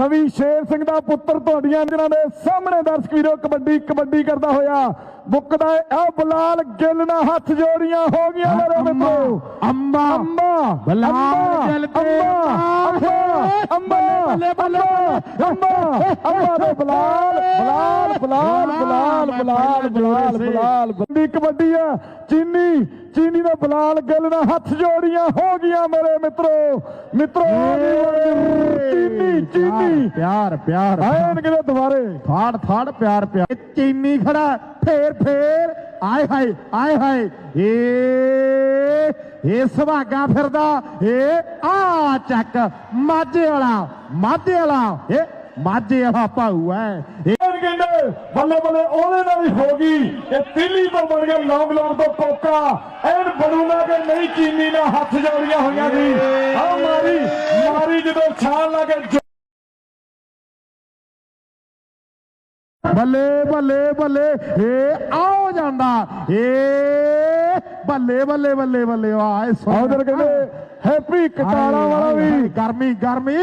ਰਵੀ ਸ਼ੇਰ ਸਿੰਘ ਦਾ ਪੁੱਤਰ ਤੁਹਾਡੀਆਂ ਨਜ਼ਰਾਂ ਦੇ ਸਾਹਮਣੇ ਦਰਸ਼ਕ ਵੀਰੋ ਕਬੱਡੀ ਕਬੱਡੀ ਕਰਦਾ ਹੋਇਆ ਬੁੱਕਦਾ ਆ ਬਲਾਲ ਗਿੱਲ ਨਾਲ ਹੱਥ ਜੋੜੀਆਂ ਹੋ ਗਈਆਂ ਮੇਰੇ ਮਿੱਤਰੋ ਅੰਬਾ ਅੰਬਾ ਬਲਾਲ ਗਿੱਲ ਤੇ ਅੰਬਾ ਅੰਬਾ ਬੱਲੇ, ਬੱਲੇ, ਅੰਬਾ ਅੰਬਾ ਦੇ ਬਲਾਲ ਬਲਾਲ ਬਲਾਲ ਬਲਾਲ ਬਲਾਲ ਬਲਾਲ ਬਲਾਲ ਕਬੱਡੀ ਆ ਚੀਨੀ ਚੀਨੀ ਦਾ ਬਲਾਲ ਗਿੱਲ ਨਾਲ ਹੱਥ ਜੋੜੀਆਂ ਹੋ ਗਈਆਂ ਮੇਰੇ ਮਿੱਤਰੋ। ਮਿੱਤਰੋ ਚੀਨੀ ਚੀਨੀ। ਪਿਆਰ ਪਿਆਰ ਆਏ ਕਿਤੇ ਦੁਬਾਰੇ ਥਾੜ ਥਾੜ ਪਿਆਰ ਪਿਆਰ। ਚੀਨੀ ਖੜਾ ਫੇਰ ਫੇਰ। ਆਏ ਹਾਏ ਆਏ ਹਾਏ। ਏ ਇਹ ਸੁਭਾਗਾ ਫਿਰਦਾ ਏ ਆ ਚੱਕ। ਮਾਝੇ ਵਾਲਾ ਮਾਝੇ ਵਾਲਾ। ਏ ਮਾਝੇ ਵਾਲਾ ਭਾਊ ਐ ਕਹਿੰਦੇ ਬੱਲੇ ਬੱਲੇ ਉਹਦੇ ਨਾਲ ਹੀ ਹੋ ਗਈ। ਇਹ ਦਿੱਲੀ ਤੋਂ ਬਣ ਗਿਆ ਲੌਂਗ ਲੌਂਗ ਤੋਂ ਕੋਕਾ ਐਨ ਬਣੂਗਾ ਕਿ ਨਹੀਂ ਚੀਨੀ ਨਾਲ ਹੱਥ ਜੋੜੀਆਂ ਹੋਈਆਂ ਸੀ ਆ ਮਾਰੀ ਮਾਰੀ ਜਦੋਂ ਛਾਲ ਲਾ ਕੇ ਬੱਲੇ ਬੱਲੇ ਬੱਲੇ ਏ ਆਓ ਜਾਂਦਾ। ਏ ਬੱਲੇ ਬੱਲੇ ਬੱਲੇ ਬੱਲੇ ਆਏ ਉਧਰ ਕਹਿੰਦੇ ਹੈਪੀ ਕਟਾਲਾ ਵਾਲਾ ਵੀ। ਗਰਮੀ ਗਰਮੀ।